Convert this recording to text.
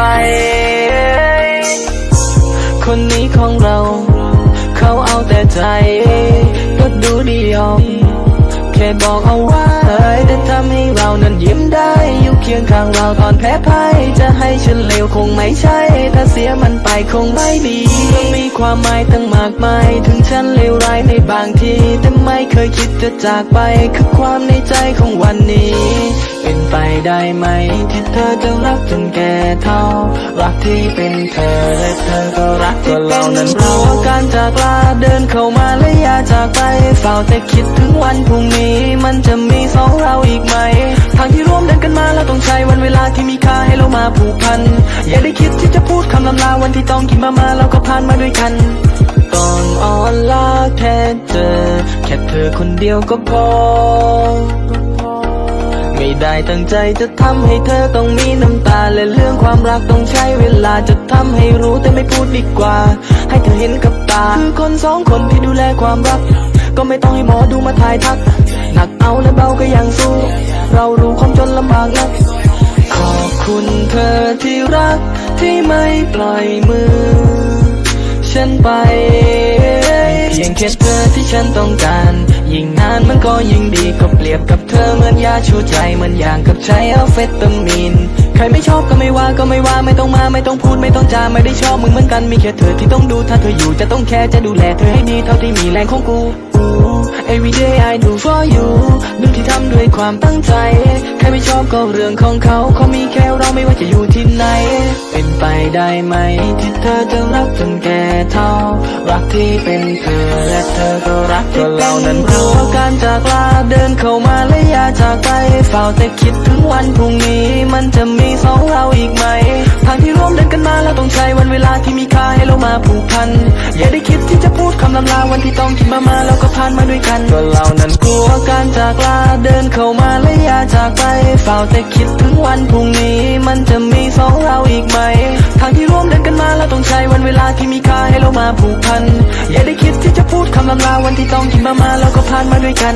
ไป คนนี้ของเรา เขาเอาแต่ใจ ก็ดูดีออกแค่บอกเอาไว้แต่ทำให้เรานั้นยิ้มได้ อยู่เคียงข้างเราตอนแพ้พ่ายจะให้ฉันเลวคงไม่ใช่ ถ้าเสียมันไปคงไม่ดีมันมีความหมายตั้งมากมาย ถึงฉันเลวร้ายในบางที แต่ไม่เคยคิดจะจากไป คือความในใจของวันนี้เป็น ไปได้ไหม ที่เธอจะรักจนแก่เท่า รักที่เป็นเธอและเธอก็รักที่เรานั้นรู้ว่าการจากลาเดินเข้ามาและอย่าจากไปเฝ้าแต่คิดถึงวันพรุ่งนี้ มันจะมีสองเราอีกไหม ทางที่ร่วมเดินกันมาเราต้องใช้วันเวลาที่มีค่าให้เรามาผูกพัน อย่าได้คิดที่จะพูดคำลำลาวันที่ต้องกินมามาเราก็ผ่านมาด้วยกันต้องอ่อนลาแค่เจอแค่เธอคนเดียวก็พอ ไม่ได้ตั้งใจจะทำให้เธอต้องมีน้ำตา และเรื่องความรักต้องใช้เวลาจะทำให้รู้แต่ไม่พูดดีกว่า ให้เธอเห็นกับตาคือคนสองคนที่ดูแลความรัก ก็ไม่ต้องให้หมอดูมาถ่ายทัก หนักเอาและเบาก็ยังสู้ เรารู้ความจนลำบากนัก ขอบคุณเธอที่รักที่ไม่ปล่อยมือ ฉันไป เพียงแค่เธอที่ฉันต้องการ ยิ่งนานมันก็ยิ่งดีก็เปรียบกับเธอเหมือนยาชูใจเหมือนอย่างกับใช้อัลเฟตามีนใครไม่ชอบก็ไม่ว่าก็ไม่ว่าไม่ต้องมาไม่ต้องพูดไม่ต้องจาไม่ได้ชอบมึงเหมือนกันมีแค่เธอที่ต้องดูถ้าเธออยู่จะต้องแค่จะดูแลเธอให้ดีเท่าที่มีแรงของกู Every day I do for you เรื่องที่ทำด้วยความตั้งใจ ใครไม่ชอบก็เรื่องของเขาเขามีแค่เราไม่ว่าจะอยู่ที่ไหน เป็นไปได้ไหมที่เธอจะรักจน เท่า รักที่เป็นเธอและเธอก็รักที่เรานั้นรู้ว่าการจากลาเดินเข้ามาและอย่าจากไปเฝ้าแต่คิดถึงวันพรุ่งนี้ มันจะมีสองเราอีกไหมทางที่ร่วมเดินกันมาเราต้องใช้วันเวลาที่มีค่าให้เรามาผูกพัน อย่าได้คิดที่จะพูดคำลำลาวันที่ต้องคิดมามาเราก็ผ่านมาด้วยกันก็เรานั้นกลัวการจากลาเดินเข้ามาและอย่าจากไปเฝ้าแต่คิดถึงวันพรุ่งนี้ มันจะมีสองเรา ผูกพัน อย่าได้คิดที่จะพูดคำลำลาวันที่ต้องคิดมามาแล้วก็ผ่านมาด้วยกัน